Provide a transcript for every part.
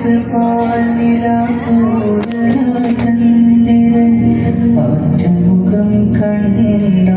മാനത്ത് പാൽനില പൂരണ ചന്ദ്രൻ. ആറ്റമുഖം കണ്ട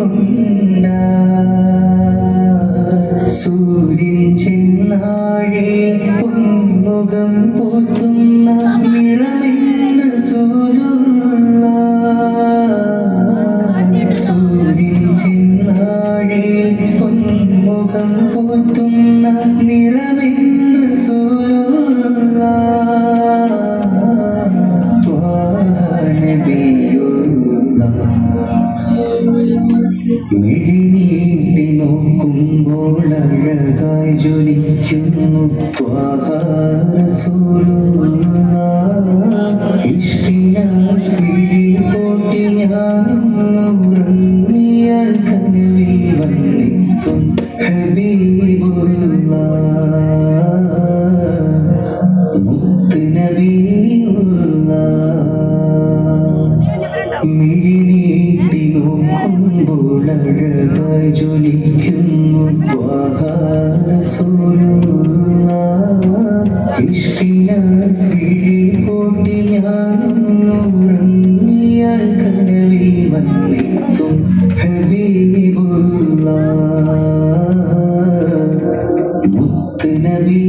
കൊണ്ട. സൂര്യൻ ചെന്നാഴെ പൊന്മുഖം പോത്തുന്ന നിറമെന്ന സൂലുള്ള സൂര്യൻ ചെന്നാഴെ പൊന്മുഖം പോത്തുന്ന നിറമെന്ന സൂലുള്ള മിഴിനീട്ടി നോക്കുമ്പോൾ അഴകായി ജ്വലിക്കുന്നു. ഇഷ്ടിനാൽ മിഴി പോട്ടി ഞാനുറങ്ങിയാൽ കനവിൽ വന്നെത്തും ഹബീബുള്ള. മുത്ത് നബിയുള്ള മിഴിനീട്ടി ജ്വലിക്കുന്നു കിഴിപോട്ടി ഞാൻ ഉറങ്ങിയാൽ കടലിൽ വന്നെത്തും ഹബീബുള്ള മുത്ത് നബീ